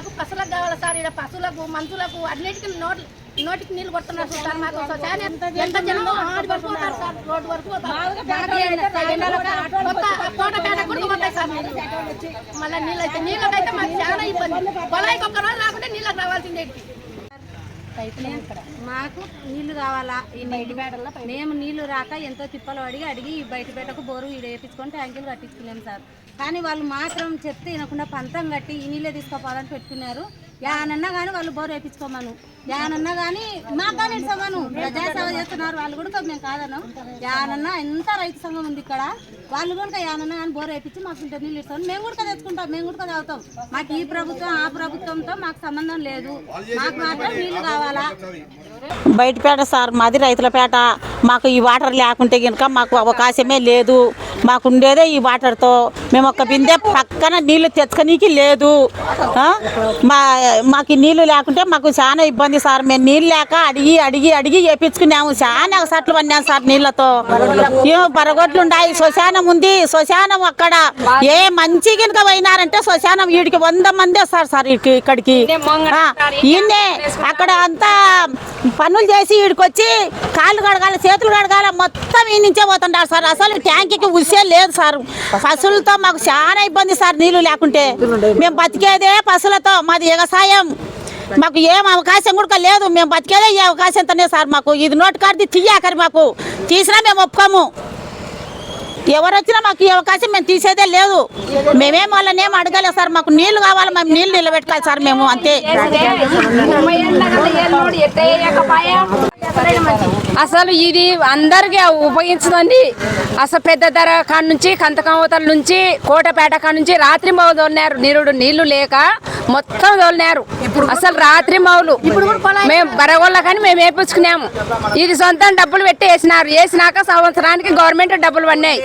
మాకు పశువులకు కావాలి సార్? ఇక్కడ పశువులకు మనుషులకు అన్నిటికీ నోటి నోటికి నీళ్ళు కొడుతున్నారు సార్. మాకు ఎంత జనమో ఆడి వరకు పోతారు సార్ రోడ్డు వరకు పోతారు. కొత్త తోటపేట కూడా పోతాయి సార్. నీళ్ళు. మళ్ళీ నీళ్ళు అయితే నీళ్ళకైతే మాకు చాలా ఇబ్బంది. పొలాయికి ఒక్క రోజు రాకుంటే నీళ్ళకి రావాల్సిందే. మాకు నీళ్ళు కావాలా? ఈ నీళ్ళు. మేము నీళ్ళు రాక ఎంతో తిప్పలు అడిగి అడిగి ఈ బయటపేటకు బోరు వేపించుకొని ట్యాంకులు కట్టించుకున్నాం సార్. కానీ వాళ్ళు మాత్రం చెప్తే వినకుండా పంతం కట్టి ఈ నీళ్ళే తీసుకోపోవాలని పెట్టుకున్నారు. యానన్నా కానీ వాళ్ళు బోరు వేపించుకోమను యానన్నా కానీ మాకు కానీ ఇస్తామను చేస్తున్నారు వాళ్ళు కూడా మేము కాదను. యానన్నా ఎంత రైతు సంఘం ఉంది ఇక్కడ. వాళ్ళు కూడా యానన్నా అని బోర్ వేపించి మాకు ఇంత నీళ్ళు ఇస్తాం మేము కూడా తెచ్చుకుంటాం మేము కూడా తాగుతాం. మాకు ఈ ప్రభుత్వం ఆ ప్రభుత్వంతో మాకు సంబంధం లేదు. మాకు మాత్రం నీళ్ళు కావాలా? బయటపేట సార్ మాది రైతులపేట మాకు ఈ వాటర్ లేకుంటే కనుక మాకు అవకాశమే లేదు. మాకు ఉండేదే ఈ వాటర్తో. మేము ఒక బిందె పక్కన నీళ్ళు తెచ్చుకోనీకి లేదు? మా మాకు నీళ్ళు లేకుంటే మాకు చాలా ఇబ్బంది సార్. మేము నీళ్ళు లేక అడిగి అడిగి అడిగి వేపించుకున్నాము. చాలా సట్లు పడినాం సార్ నీళ్ళతో ఏమో బరగొడ్లు ఉన్నాయి. శ్మశానం ఉంది. శ్మశానం అక్కడ. ఏ మంచి గినక పోయినారంటే శ్మశానం వీడికి వంద మంది వస్తారు సార్ ఇక్కడికి. ఆ, ఈయన్నే అక్కడ అంతా పనులు చేసి వీడికొచ్చి కాళ్ళు కడగాల చేతులు కడగాల మొత్తం ఈ నుంచే పోతుంటారు సార్. అసలు ట్యాంకీకి ఉసే లేదు సార్. పశువులతో మాకు చాలా ఇబ్బంది సార్ నీళ్ళు లేకుంటే. మేము బతికేదే పశువులతో. మాది వ్యవసాయం. మాకు ఏం అవకాశం కూడా లేదు. మేము బతికేదే ఈ అవకాశంతోనే సార్ మాకు. ఇది నోటు కార్డు తీయాకరి మాకు. తీసినా మేము ఒప్పుకోము. ఎవరు వచ్చినా మాకు ఈ అవకాశం మేము తీసేదే లేదు. మేమేం వాళ్ళని ఏం అడగలేదు సార్. మాకు నీళ్ళు కావాలి మేము నీళ్ళు నిలబెట్టుకోవాలి సార్ మేము అంతే. అసలు ఇది అందరికి ఉపయోగించదండి. అసలు పెద్ద ధర కాడ నుంచి కంతకమతల నుంచి కోటపేట కాడ నుంచి రాత్రి మౌలు తోలినారు. నిరుడు నీళ్ళు లేక మొత్తం తోలినారు. అసలు రాత్రి మౌలు మేము బరగొల్ల కానీ మేము వేపించుకున్నాము ఇది సొంతం డబ్బులు పెట్టి వేసినారు. వేసినాక సంవత్సరానికి గవర్నమెంట్ డబ్బులు పడినాయి.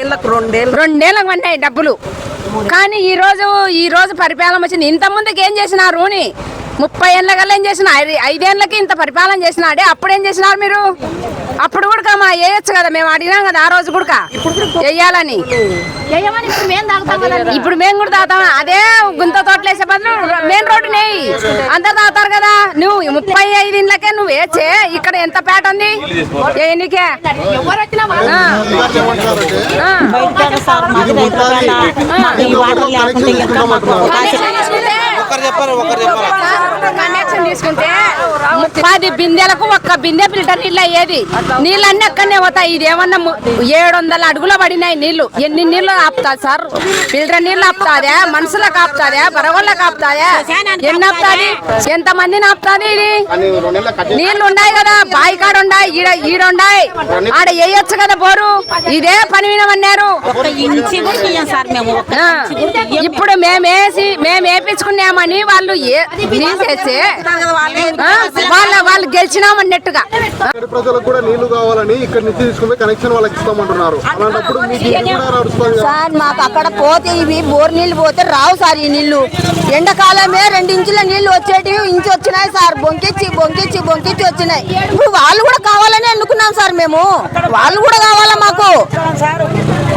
రెండేళ్ళకి పడినాయి డబ్బులు. కానీ ఈ రోజు ఈ రోజు పరిపాలన వచ్చింది. ఇంత ముందుకు ఏం చేసినారు అని ముప్పై ఏళ్ళ కల్లా ఏం చేసిన? ఐదేళ్ళకి ఇంత పరిపాలన చేసినాడే. అప్పుడు ఏం చేసినారు మీరు? అప్పుడు కూడా మా వేయచ్చు కదా మేము అడిగినాం కదా ఆ రోజు కూడా. వేయాలని ఇప్పుడు మేము ఇప్పుడు కూడా తాగుతాం. అదే గుంత తోటలు వేసే బదులు మెయిన్ రోడ్డు నెయ్యి. అందరు తాగుతారు కదా. నువ్వు ముప్పై ఐదు ఇండ్లకే నువ్వు వేచే ఇక్కడ ఎంత పేట ఉంది? ఎన్నికే ఎవరు వచ్చినా చెప్పారు ఒకరు చెప్పారు తీసుకుంటే పది బిందెలకు ఒక్క బిందె ఫిల్టర్ నీళ్ళు అయ్యేది. నీళ్ళన్నీ అక్కడనే పోతాయి. ఇది ఏమన్నా ము- ఏడు వందల అడుగులు పడినాయి నీళ్ళు ఎన్ని నీళ్ళు ఆపుతాది సార్? ఫిల్టర్ నీళ్ళు ఆపుతాదా? మనుషులకు ఆపుతాదా? బరవళ్ళకి ఆపుతాదా? ఎన్ని ఆపుతాది? ఎంత మందిని ఆపుతాది ఇది? నీళ్ళు ఉన్నాయి కదా. బాయి కాడ ఉన్నాయి ఈడ ఈడ ఉన్నాయి ఆడ వేయొచ్చు కదా బోరు. ఇదే పని వినమన్నారు. మేము. ఇప్పుడు మేమేసి మేము వేపించుకున్నామని వాళ్ళు ఏ- తీసేసి వాళ్ళ. వాళ్ళు గెలిచినామన్నట్టుగా ప్రజలకు కూడా నీళ్ళు కావాలని ఇక్కడ నుంచి తీసుకుని కనెక్షన్ వాళ్ళకి ఇస్తామంటున్నారు. అలాంటప్పుడు. సార్ మాకు అక్కడ పోతే ఇవి బోర్ నీళ్ళు పోతే రావు సార్ ఈ నీళ్ళు. ఎండాకాలమే రెండు ఇంచుల నీళ్ళు వచ్చేటివి ఇంచు వచ్చినాయి సార్. బొంకిచ్చి బొంకిచ్చి బొంకిచ్చి వచ్చినాయి. ఇప్పుడు వాళ్ళు కూడా కావాలని ఎన్నుకున్నాం సార్ మేము. వాళ్ళు కూడా కావాలా మాకు.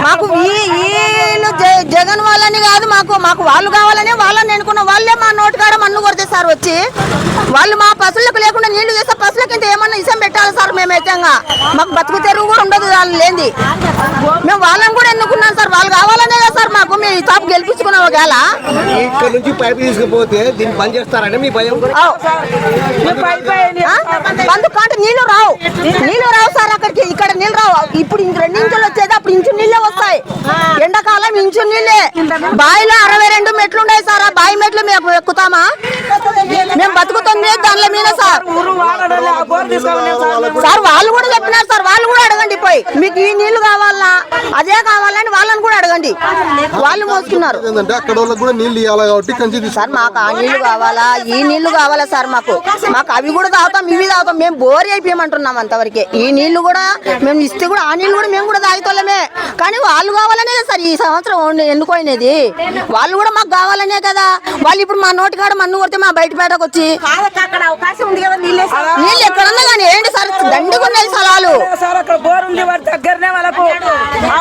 మాకు ఈ- వీళ్ళు జ- జగన్ వాళ్ళని కాదు మాకు. మాకు వాళ్ళు కావాలని వాళ్ళని ఎన్నుకున్నాం వాళ్ళే మా నోటి కాడ కొడితే సార్ వచ్చి వాళ్ళు మా పసులకు లేకుండా నీళ్ళు చేస్తే పసులకి ఇంత ఏమన్నా ఇసం పెట్టాలి సార్ మేమైతే ఇంకా. మాకు బతుకు తెరువు కూడా ఉండదు వాళ్ళు లేని మేము వాళ్ళని కూడా ఎన్నుకున్నాం సార్. వాళ్ళు కావాలనే కదా సార్ మాకు. మేము ఈ తాపు గెలిపించుకున్నాం ఒకవేళ. ఇక్కడ నుంచి పైపు తీసుకుపోతే దీన్ని బంద్ మీ భయం? బంధు కాంట నీళ్ళు రావు. నీళ్ళు రావు సార్ అక్కడికి. ఇక్కడ నీళ్ళు రావు. ఇప్పుడు ఇంక రెండు ఇంచులు వచ్చేది అప్పుడు ఇంచు నీళ్ళే వస్తాయి. ఎండాకాలం ఇంచు నీళ్ళే. బావిలో అరవై రెండు మెట్లు ఉన్నాయి సార్. ఆ బావి మెట్లు మేము ఎక్కుతామా? మేము బతుకుతుంది దానిలో మీద సార్. సార్ వాళ్ళు కూడా చెప్పినారు సార్. వాళ్ళు కూడా అడగండి పోయి. మీకు ఈ నీళ్ళు కావాలా? అదే కావాలని వాళ్ళని అడగండి. వాళ్ళు మోసుకున్నారు. ఏంటంటే అక్కడ వాళ్ళకి కూడా నీళ్ళు ఇవ్వాలి కాబట్టి కంచి తీసుకు సార్ మాకు ఆ నీళ్ళు కావాలా? ఈ నీళ్ళు కావాలా సార్ మాకు? మాకు అవి కూడా తాగుతాం ఇవి తాగుతాం. మేము బోర్ అయిపోయమంటున్నాం అంతవరకే. ఈ నీళ్ళు కూడా మేము ఇస్తే కూడా ఆ నీళ్ళు కూడా మేము కూడా తాగుతామే కానీ వాళ్ళు కావాలనే కదా సార్ ఈ సంవత్సరం ఉండి- ఎన్నుకోయినది వాళ్ళు కూడా మాకు కావాలనే కదా. వాళ్ళు ఇప్పుడు మా నోటి కాడ మన్ను కొడితే మా బయట పేటకు వచ్చి అక్కడ అవకాశం ఉంది కదా నీళ్ళే నీళ్ళు ఎక్కడున్నా కానీ సార్ దండుకున్నది స్థలాలు సార్ అక్కడ బోర్ ఉంది వారి దగ్గరనే వాళ్ళకు.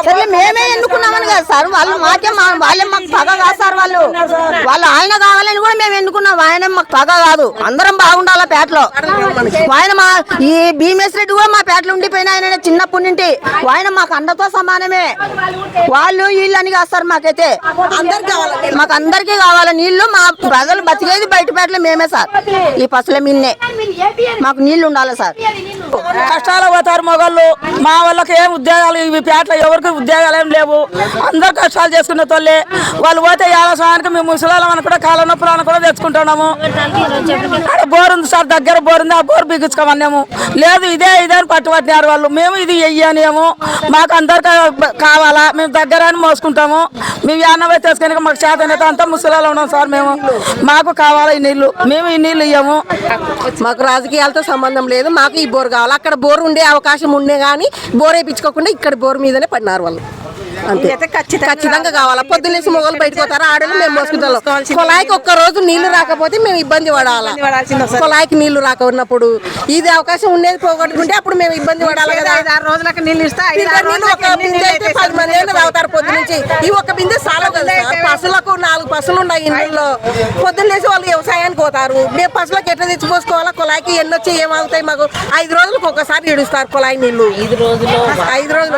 సరే మేమే ఎన్నుకున్నామని కదా సార్ వాళ్ళు మాకే వాళ్ళే మాకు పగ కాదు సార్ వాళ్ళు. వాళ్ళు ఆయన కావాలని కూడా మేము ఎన్నుకున్నాం ఆయన మాకు పగ కాదు. అందరం బాగుండాలా పేటలో ఆయన మా ఈ భీమేశ్ రెడ్డి కూడా మా పేటలో ఉండిపోయిన ఆయన చిన్నప్పటి నుండి. ఆయన మాకు అందరితో సమానమే. వాళ్ళు వీళ్ళు అని కాస్తారు మాకైతే. మాకు అందరికీ కావాలి. నీళ్ళు మా ప్రజలు బతికేది బయట పేటలో మేమే సార్. ఈ పసుల మిన్నే. మాకు నీళ్ళు ఉండాలి సార్. కష్టాల పోతారు మొగళ్ళు. మా వాళ్ళకి ఏం ఉద్యోగాలు ఇవి పేటలో ఎవరికి ఉద్యోగాలు ఏం లేవు. అందరు కష్టాలు చేసుకునే తోళ్ళే. వాళ్ళు పోతే యాభై సమయానికి మేము ముసలాళ్ళం కూడా కాళ్ళ నొప్పులు కూడా తెచ్చుకుంటున్నాము. అక్కడ బోర్ ఉంది సార్ దగ్గర బోర్ ఉంది ఆ బోర్ బిగించుకోమన్నాము. లేదు ఇదే ఇదే అని పట్టుబట్టినారు వాళ్ళు. మేము ఇది వెయ్యనేమో. మాకు అందరికి కావాలా? మేము దగ్గర అని మోసుకుంటాము. మేము యానవై తెచ్చుకొని మాకు చేత అంతా ముసలాలు ఉన్నాం సార్ మేము. మాకు కావాలా ఈ నీళ్ళు మేము ఈ నీళ్ళు ఇయ్యము. మాకు రాజకీయాలతో సంబంధం లేదు. మాకు ఈ బోర్ కావాలి. అక్కడ బోర్ ఉండే అవకాశం ఉండే కానీ బోర్ వేయించుకోకుండా ఇక్కడ బోర్ మీదనే పడినారు వాళ్ళు. అంతే. ఖచ్చితంగా కావాలా. పొద్దున్నేసి మొగలు బయటకు పోతారు? ఆడలు మేము మోసుకుంటాం కుళాయికి ఒక్క రోజు నీళ్ళు రాకపోతే మేము ఇబ్బంది పడాలా? కుళాయికి నీళ్ళు రాక ఉన్నప్పుడు ఇది అవకాశం ఉండేది పోగొట్టుకుంటే అప్పుడు మేము ఇబ్బంది పడాలి కదా. ఆరు రోజులకు నీళ్ళు ఇస్తా ఫిల్టర్ నీళ్ళు ఒక బిందె అయితే పది మంది తాగుతారు పొద్దు నుంచి. ఈ ఒక్క బిందె చాలా కదా. పసులకు నాలుగు పసులు ఉన్నాయి ఇంట్లో పొద్దున్నేసి వాళ్ళు వ్యవసాయానికి పోతారు. మేము పసులకు ఎట్లా తెచ్చిపోసుకోవాలా కుళాయికి ఎన్ని వచ్చి ఏమవుతాయి మాకు? ఐదు రోజులకు ఒకసారి ఇడుస్తారు కుళాయి నీళ్ళు ఐదు రోజులు. ఐదు రోజులు.